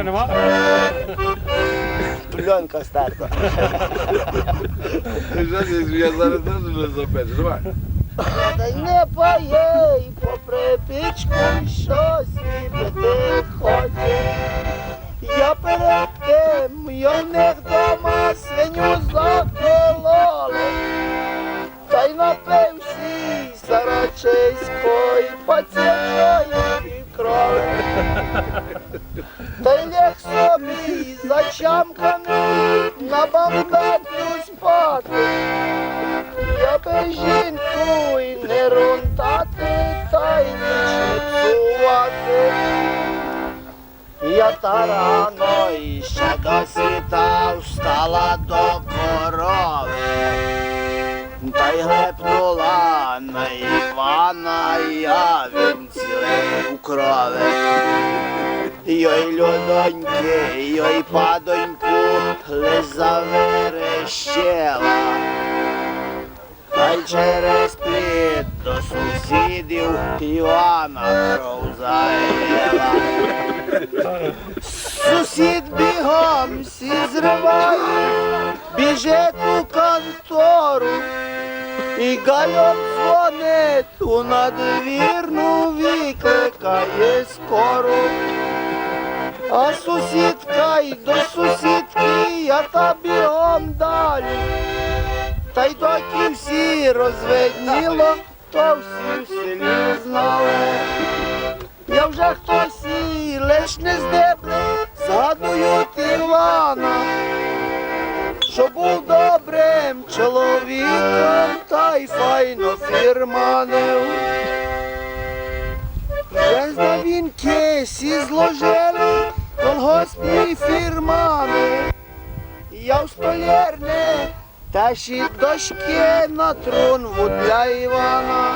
ще нема? Пленка стерта. Я зараз теж не запишу. Давай. Та й не паєй, попри пічку щось випити хоче. Я перед тим, я в них дома свиню закололи. Та й напився сарачиської собі зачамканий на бамбету спати. Я би жінку і не рунтати, та й ніч псувати. Я та рано і ще до світа встала до корови. Та й глепнула на Івана, я він цілий у крови. Йой людоньки, йой падоньку, лиза верещела. Та й через плід до сусідів Івана кров. Сусід бігом всі зриває, біжить у контору. І гальом дзвонить у надвірну, викликає скору. А сусідка й до сусідки, я та бігом далі. Та й доки всі розвидніло, то всі в селі знали. Я вже хтось і лиш не здебне, згадують Івана, що був добрим чоловіком, та й файно фірманив. Вже на вінки сі зложили колгоспні фірмани. Я в столярне та ще дошки на трунву для Івана.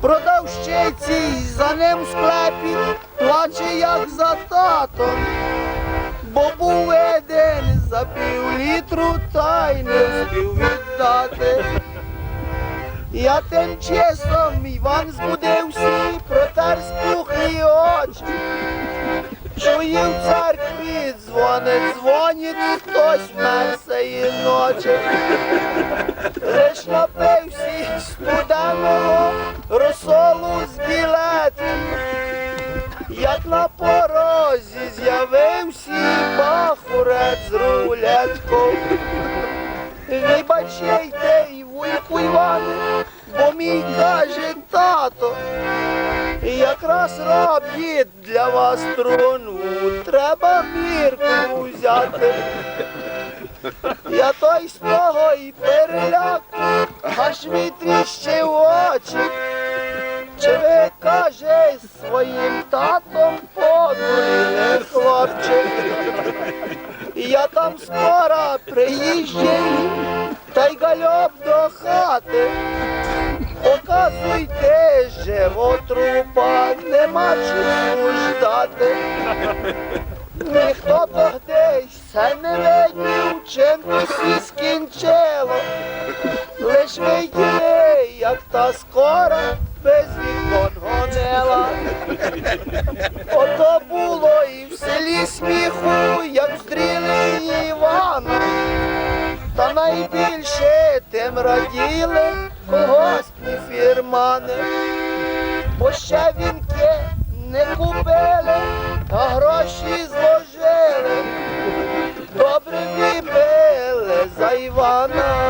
Продавщиці за ним в склепі плаче, як за татом, бо був один за пів літру та й не встиг віддати. Я тим часом Іван збудився, протер спухлі очі. Чує в церкві дзвонить, дзвонить, хтось вмер цієї ночі. Лиш напився студеного розсолу з білетом. Як на порозі з'явився бахурець з рулеткою. Вибачайте, і вуйку Іване, мій каже тато. Якраз робить для вас труну, треба мірку взяти. Я той з того і переляку, аж вітріщив очі. Чи ви каже своїм татом подурили, хлопчик? Я там скоро приїжджаю, та й гальоп до хати. Показуйте живо трупа, нема чому ждати. Ніхто тогдесь це не видів, чим то всі скінчило. Лиш виділи, як та скоро без вікон гонила. Ото було і в селі сміху, як зустріли Івана. Та найбільше тим раділи колгоспні фірмани, бо ще вінки не купили, а гроші зложили. Добре вібили за Івана,